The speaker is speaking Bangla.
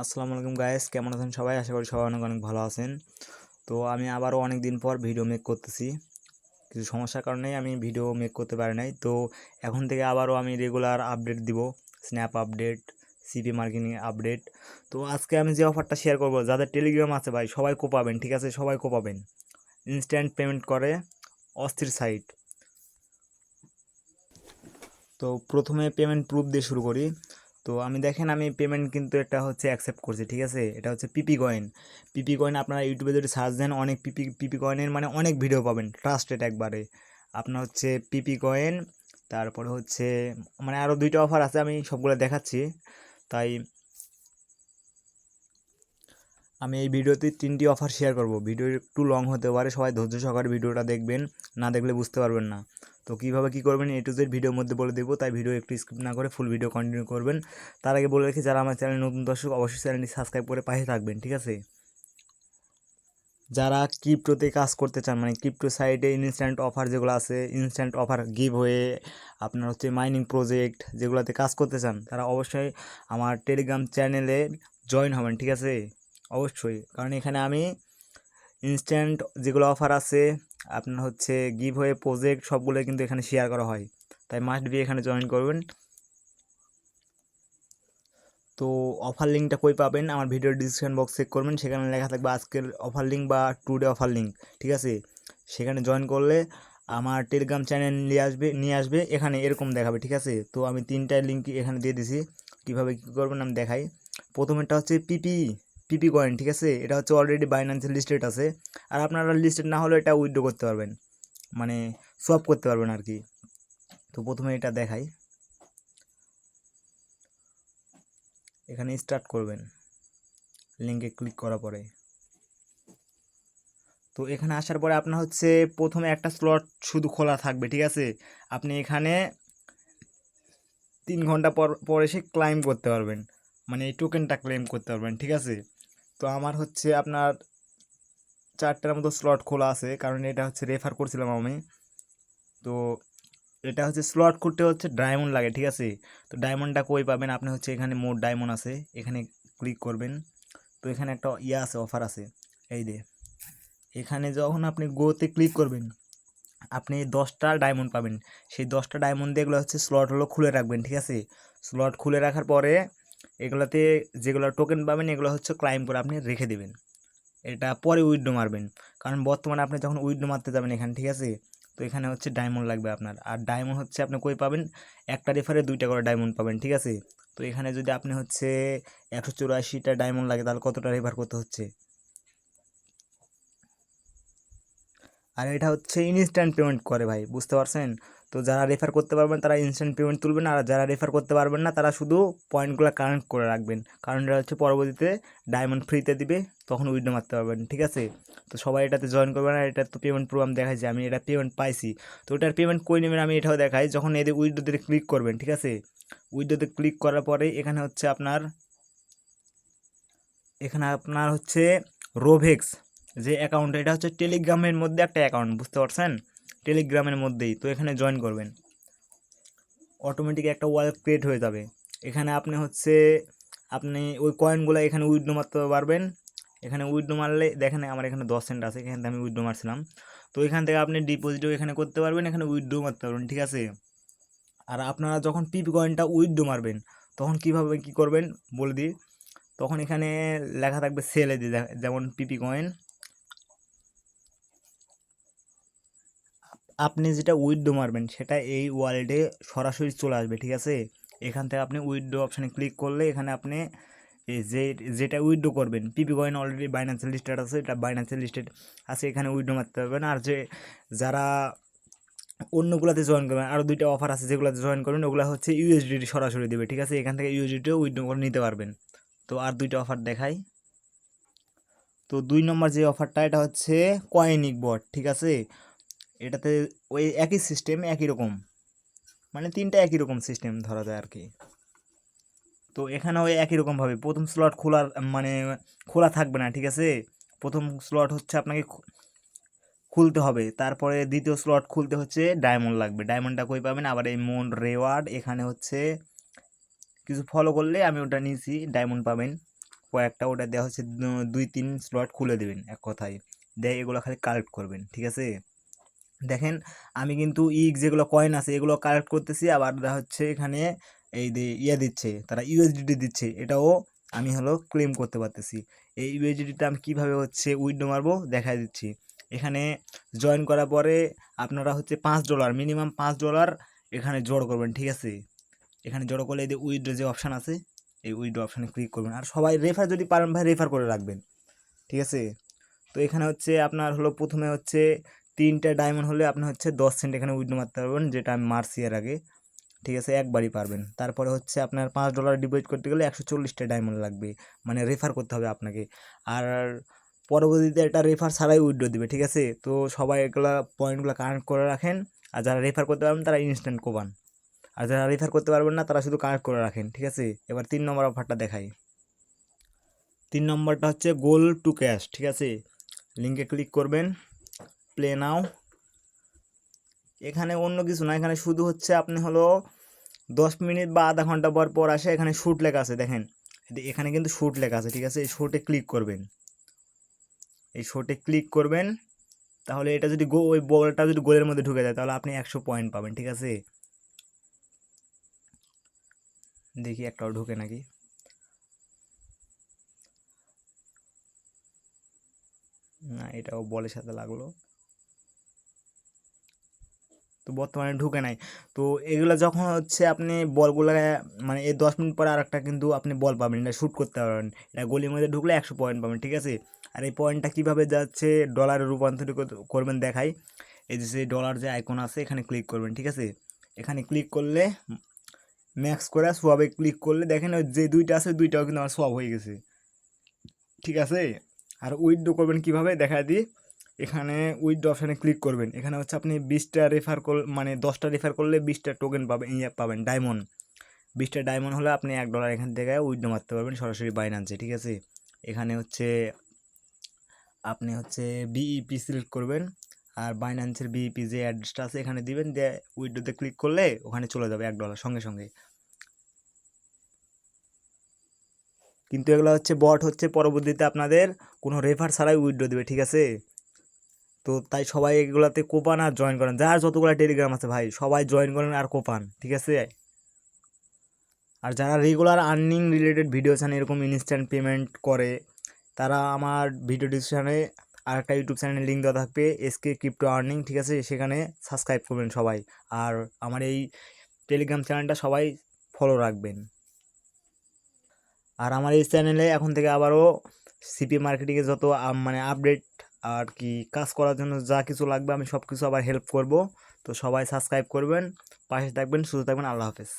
আসসালামু আলাইকুম গায়েস কেমন আছেন সবাই? আশা করি সবাই অনেক অনেক ভালো আছেন। তো আমি আবারও অনেক দিন পর ভিডিও মেক করতেছি। কিছু সমস্যার কারণে আমি ভিডিও মেক করতে পারি নাই। তো এখন থেকে আবারও আমি রেগুলার আপডেট দিব snap update CP marketing update তো আজকে আমি যে অফারটা শেয়ার করব, যাদের টেলিগ্রাম আছে ভাই, সবাই কোপাবেন, ঠিক আছে? সবাই কোপাবেন। ইনস্ট্যান্ট পেমেন্ট করে অস্থির সাইট তো প্রথমে পেমেন্ট প্রুফ দিয়ে শুরু করি। তো আমি দেখেন আমি পেমেন্ট কিন্তু এটা হচ্ছে অ্যাকসেপ্ট করছি, ঠিক আছে? এটা হচ্ছে পিপি কয়েন পিপি কয়েন আপনারা ইউটিউবে যদি সার্চ দেন, অনেক পিপি পিপি কয়েনের মানে অনেক ভিডিও পাবেন ট্রাস্টেড একবারে। আপনার হচ্ছে পিপি কয়েন তারপরে হচ্ছে মানে আরও দুইটা অফার আছে, আমি সবগুলো দেখাচ্ছি। তাই আমি এই ভিডিওতে তিনটি অফার শেয়ার করব। ভিডিও একটু লং হতে পারে, সবাই ধৈর্য সহকারে ভিডিওটা দেখবেন, না দেখলে বুঝতে পারবেন না। তো কীভাবে কী করবেন এ টু জেড ভিডিওর মধ্যে বলে দেবো, তাই ভিডিও একটু স্কিপ না করে ফুল ভিডিও কন্টিনিউ করবেন। তার আগে বলে রেখে, যারা আমার চ্যানেল নতুন দর্শক, অবশ্যই চ্যানেলটি সাবস্ক্রাইব করে পাশে থাকবেন, ঠিক আছে? যারা ক্রিপ্টোতে কাজ করতে চান মানে ক্রিপ্টো সাইটে ইনস্ট্যান্ট অফার যেগুলো আছে ইনস্ট্যান্ট অফার গিভ হয়ে আপনার হচ্ছে মাইনিং প্রজেক্ট যেগুলোতে কাজ করতে চান, তারা অবশ্যই আমার টেলিগ্রাম চ্যানেলে জয়েন হবেন, ঠিক আছে? অবশ্যই, কারণ এখানে আমি ইনস্ট্যান্ট যেগুলো অফার আছে আপনার হচ্ছে গিভ হয়ে প্রজেক্ট সবগুলো কিন্তু এখানে শেয়ার করা হয়। তাই মাস্ট বি এখানে জয়েন করবেন। তো অফার লিঙ্কটা কই পাবেন, আমার ভিডিওর ডিসক্রিপশন বক্স চেক করবেন, সেখানে লেখা থাকবে আজকের অফার লিঙ্ক বা টুডে অফার লিঙ্ক ঠিক আছে? সেখানে জয়েন করলে আমার টেলিগ্রাম চ্যানেল নিয়ে আসবে নিয়ে আসবে, এখানে এরকম দেখাবে, ঠিক আছে? তো আমি তিনটা লিঙ্ক এখানে দিয়ে দিছি, কীভাবে কী করবেন আমি দেখাই। প্রথমেরটা হচ্ছে পিপি পিপি কয়েন, ঠিক আছে? এটা হচ্ছে অলরেডি বাইন্যান্সের লিস্টেড আছে। আর আপনারা লিস্টেড না হলে এটা উইথড্র করতে পারবেন। মানে সোয়াপ করতে পারবেন আর কি। তো প্রথমে এটা দেখাই। এখানে স্টার্ট করবেন। লিঙ্কে ক্লিক করার পরে। তো এখানে আসার পরে আপনার হচ্ছে প্রথমে একটা স্লট শুধু খোলা থাকবে, ঠিক আছে? আপনি এখানে তিন ঘণ্টা পর পর এসে ক্লাইম করতে পারবেন। মানে এই টোকেনটা ক্লেম করতে পারবেন, ঠিক আছে? তো আমার হচ্ছে আপনার চারটার মতো স্লট খোলা আছে, কারণ এটা হচ্ছে রেফার করছিলাম আমি। তো এটা হচ্ছে স্লট করতে হচ্ছে ডায়মন্ড লাগে, ঠিক আছে? তো ডায়মন্ডটা কই পাবেন? আপনি হচ্ছে এখানে মোট ডায়মন্ড আছে, এখানে ক্লিক করবেন। তো এখানে একটা ইয়ে আছে অফার আছে। এই দে এখানে যখন আপনি গোতে ক্লিক করবেন, আপনি দশটা ডায়মন্ড পাবেন। সেই দশটা ডায়মন্ড দিয়ে এগুলো হচ্ছে স্লট হলো খুলে রাখবেন, ঠিক আছে? স্লট খুলে রাখার পরে এগুলোতে যেগুলো টোকেন পাবেন, এগুলো হচ্ছে ক্লাইম করে আপনি রেখে দেবেন। এটা পরে উইড্রো মারবেন। কারণ বর্তমানে আপনি যখন উইড্রো মারতে যাবেন এখানে, ঠিক আছে? তো এখানে হচ্ছে ডায়মন্ড লাগবে আপনার। আর ডায়মন্ড হচ্ছে আপনি কই পাবেন? একটা রেফারে দুইটা করে ডায়মন্ড পাবেন, ঠিক আছে? তো এখানে যদি আপনি হচ্ছে একশো চুরাশিটা ডায়মন্ড লাগে, তাহলে কতটা রেফার করতে হচ্ছে? আর এটা হচ্ছে ইনস্ট্যান্ট পেমেন্ট করে ভাই, বুঝতে পারছেন? তো যারা রেফার করতে পারবেন তারা ইনস্ট্যান্ট পেমেন্ট তুলবেন আর যারা রেফার করতে পারবেন না তারা শুধু পয়েন্টগুলো কানেক্ট করে রাখবেন। কারণ এটা হচ্ছে পরবর্তীতে ডায়মন্ড ফ্রিতে দিবে, তখন উইড্রো মারতে পারবেন, ঠিক আছে? তো সবাই এটাতে জয়েন করবেন আর এটা তো পেমেন্ট প্রোগ্রাম দেখাইছে, আমি এটা পেমেন্ট পাইছি। তো ওটার পেমেন্ট কই নেবেন আমি এটাও দেখাই, যখন এদের উইডোতে ক্লিক করবেন, ঠিক আছে? উইড্রোতে ক্লিক করার পরে এখানে হচ্ছে আপনার, এখানে আপনার হচ্ছে রোভেক্স যে অ্যাকাউন্ট এটা হচ্ছে টেলিগ্রামের মধ্যে একটা অ্যাকাউন্ট বুঝতে পারছেন? টেলিগ্রামের মধ্যেই, তো এখানে জয়েন করবেন। অটোমেটিক একটা ওয়ালেট ক্রিয়েট হয়ে যাবে। এখানে আপনি হচ্ছে, আপনি ওই কয়েনগুলো এখানে উইড্রো মারতে পারবেন। এখানে উইড্রো মারলে, দেখেন আমার এখানে দশ সেন্ট আছে, এখান থেকে আমি উইড্রো মারছিলাম। তো এখান থেকে আপনি ডিপোজিটও এখানে করতে পারবেন, এখানে উইড্রো মারতে পারবেন, ঠিক আছে? আর আপনারা যখন পিপি কয়েনটা উইড্রো মারবেন, তখন কীভাবে কি করবেন? বলে দিই। তখন এখানে লেখা থাকবে সেলে দিয়ে, যেমন পিপি কয়েন আপনি যেটা উইথড্রো মারবেন, সেটা এই ওয়ালেটে সরাসরি চলে আসবে, ঠিক আছে? এখান থেকে আপনি উইথড্রো অপশানে ক্লিক করলে এখানে আপনি যে, যেটা উইথড্রো করবেন পিপি কয়েন অলরেডি বাইন্যান্সিয়াল লিস্টেড আছে, এটা বাইন্যান্সিয়াল লিস্টেড আছে, এখানে উইথড্রো মারতে পারবেন আর যে, যারা অন্যগুলোতে জয়েন করবেন আরও দুইটা অফার আছে যেগুলোতে জয়েন করবেন, ওগুলো হচ্ছে ইউএসডিটি সরাসরি দেবে, ঠিক আছে? এখান থেকে ইউএসডিটিও উইথড্রো করে নিতে পারবেন। তো আর দুইটা অফার দেখাই। তো দুই নম্বর যে অফারটা এটা হচ্ছে কয়েনিক বট ঠিক আছে? এটাতে ওই একই সিস্টেম একই রকম। মানে তিনটা একই রকম সিস্টেম ধরা যায় আর কি তো এখানে ওই একই রকমভাবে প্রথম স্লট খোলার মানে খোলা থাকবে না, ঠিক আছে? প্রথম স্লট হচ্ছে আপনাকে খুলতে হবে। তারপরে দ্বিতীয় স্লট খুলতে হচ্ছে ডায়মন্ড লাগবে। ডায়মন্ডটা কই পাবেন? আবার এই মন রেওয়ার্ড এখানে হচ্ছে কিছু ফলো করলে আমি ওটা নিয়েছি ডায়মন্ড পাবেন। কয়েকটা ওটা দেওয়া হচ্ছে, দুই, তিন স্লট খুলে দেবেন এক কথায়। দেয় এগুলো খালি কালেক্ট করবেন, ঠিক আছে? দেখেন, আমি কিন্তু ইক যেগুলো কয়েন আছে, এগুলো কালেক্ট করতেছি, আবার দেখা হচ্ছে এখানে এই ইয়ে দিচ্ছে, তারা ইউএসডিটি দিচ্ছে, এটাও আমি হলো ক্লেম করতে পারতেছি। এই ইউএসডিটিটা আমি কীভাবে হচ্ছে উইডো মারবো দেখাই দিচ্ছি। এখানে জয়েন করার পরে আপনারা হচ্ছে পাঁচ ডলার মিনিমাম পাঁচ ডলার এখানে জড়ো করবেন, ঠিক আছে? এখানে জড়ো করলে এই যে উইড্রো যে অপশান আছে, এই উইড্রো অপশানে ক্লিক করবেন। আর সবাই রেফার যদি পারেন ভাই রেফার করে রাখবেন, ঠিক আছে? তো এখানে হচ্ছে আপনার হলো প্রথমে হচ্ছে তিনটা ডায়মন্ড হলে আপনি হচ্ছে দশ সেন্ট এখানে উইড্রো মারতে পারবেন, যেটা আমি মারছি এর আগে। ঠিক আছে, একবারই পারবেন। তারপরে হচ্ছে আপনার পাঁচ ডলার ডিপোজিট করতে গেলে একশো চল্লিশটা ডায়মন্ড লাগবে। মানে রেফার করতে হবে আপনাকে। আর পরবর্তীতে এটা রেফার ছাড়াই উইড্রো দিবে, ঠিক আছে? তো সবাই এগুলা পয়েন্টগুলো কানেক্ট করে রাখেন। আর যারা রেফার করতে পারবেন, তারা ইনস্ট্যান্ট কোবান আর যারা রেফার করতে পারবেন না, তারা শুধু কানেক্ট করে রাখেন, ঠিক আছে? এবার তিন নম্বর অফারটা দেখাই। তিন নম্বরটা হচ্ছে গোল টু ক্যাশ ঠিক আছে? লিঙ্কে ক্লিক করবেন। Play now. এখানে অন্য কিছু না, এখানে শুধু হচ্ছে আপনি হলো দশ মিনিট বা আধা ঘণ্টা পর পর আসে, এখানে শ্যুট লেখা আছে, দেখেন। এখানে কিন্তু শ্যুট লেখা আছে, ঠিক আছে? এই শ্যুটে ক্লিক করবেন। এই শ্যুটে ক্লিক করবেন, তাহলে এটা যদি গো ওই বলটা যদি গোলের মধ্যে ঢুকে যায়, তাহলে আপনি একশো পয়েন্ট পাবেন, ঠিক আছে? দেখি একটাও ঢুকে নাকি। না, এটাও বলের সাথে লাগল। তো বর্তমানে ঢুকে নাই। তো এগুলো যখন হচ্ছে আপনি বলগুলো মানে এই দশ মিনিট পরে আরেকটা কিন্তু আপনি বল পাবেন, এটা শ্যুট করতে পারবেন। এটা গলির মধ্যে ঢুকলে একশো পয়েন্ট পাবেন, ঠিক আছে? আর এই পয়েন্টটা কীভাবে যাচ্ছে ডলারে রূপান্তরিত করবেন দেখাই। এই যে সেই ডলার যে আইকন আছে, এখানে ক্লিক করবেন, ঠিক আছে? এখানে ক্লিক করলে ম্যাক্স করে সোয়াবে ক্লিক করলে দেখেন ওই যে দুইটা আছে, দুইটাও কিন্তু আমার সোয়াব হয়ে গেছে। ঠিক আছে? আর উইথড্রো করবেন কীভাবে? দেখা দিই। এখানে উইথড্রো অপশানে ক্লিক করবেন। এখানে হচ্ছে আপনি বিশটা রেফার কর মানে দশটা রেফার করলে বিশটা টোকেন পাবেন ইয়ে পাবেন ডায়মন্ড বিশটা ডায়মন্ড হলে আপনি এক ডলার এখান থেকে উইথড্রো মারতে পারবেন সরাসরি বাইনান্সে ঠিক আছে? এখানে হচ্ছে আপনি হচ্ছে বিইপি সিলেক্ট করবেন, আর বাইনান্সের বিইপি যে অ্যাড্রেসটা আছে এখানে দিবেন, দিয়ে উইডোতে ক্লিক করলে ওখানে চলে যাবে এক ডলার সঙ্গে সঙ্গে। কিন্তু এগুলো হচ্ছে বট হচ্ছে, পরবর্তীতে আপনাদের কোনো রেফার ছাড়াই উইড্রো দেবে, ঠিক আছে? তো তাই সবাই এগুলাতে কোপান আর জয়েন করেন। যার যতগুলো টেলিগ্রাম আছে ভাই, সবাই জয়েন করেন আর কোপান, ঠিক আছে? আর যারা রেগুলার আর্নিং রিলেটেড ভিডিও চান এরকম ইনস্ট্যান্ট পেমেন্ট করে, তারা আমার ভিডিও ডিসক্রিপশানে আর একটা ইউটিউব চ্যানেলের লিঙ্ক দেওয়া থাকবে এসকে ক্রিপ্টো আর্নিং ঠিক আছে? সেখানে সাবস্ক্রাইব করবেন সবাই। আর আমার এই টেলিগ্রাম চ্যানেলটা সবাই ফলো রাখবেন। আর আমার এই চ্যানেলে এখন থেকে আবারও সিপি মার্কেটিংয়ে যত মানে আপডেট আর কি কাজ করার জন্য যা কিছু লাগবে আমি সব কিছু আবার হেল্প করব। তো সবাই সাবস্ক্রাইব করবেন, পাশে থাকবেন, সুস্থ থাকবেন, আল্লাহ হাফেজ।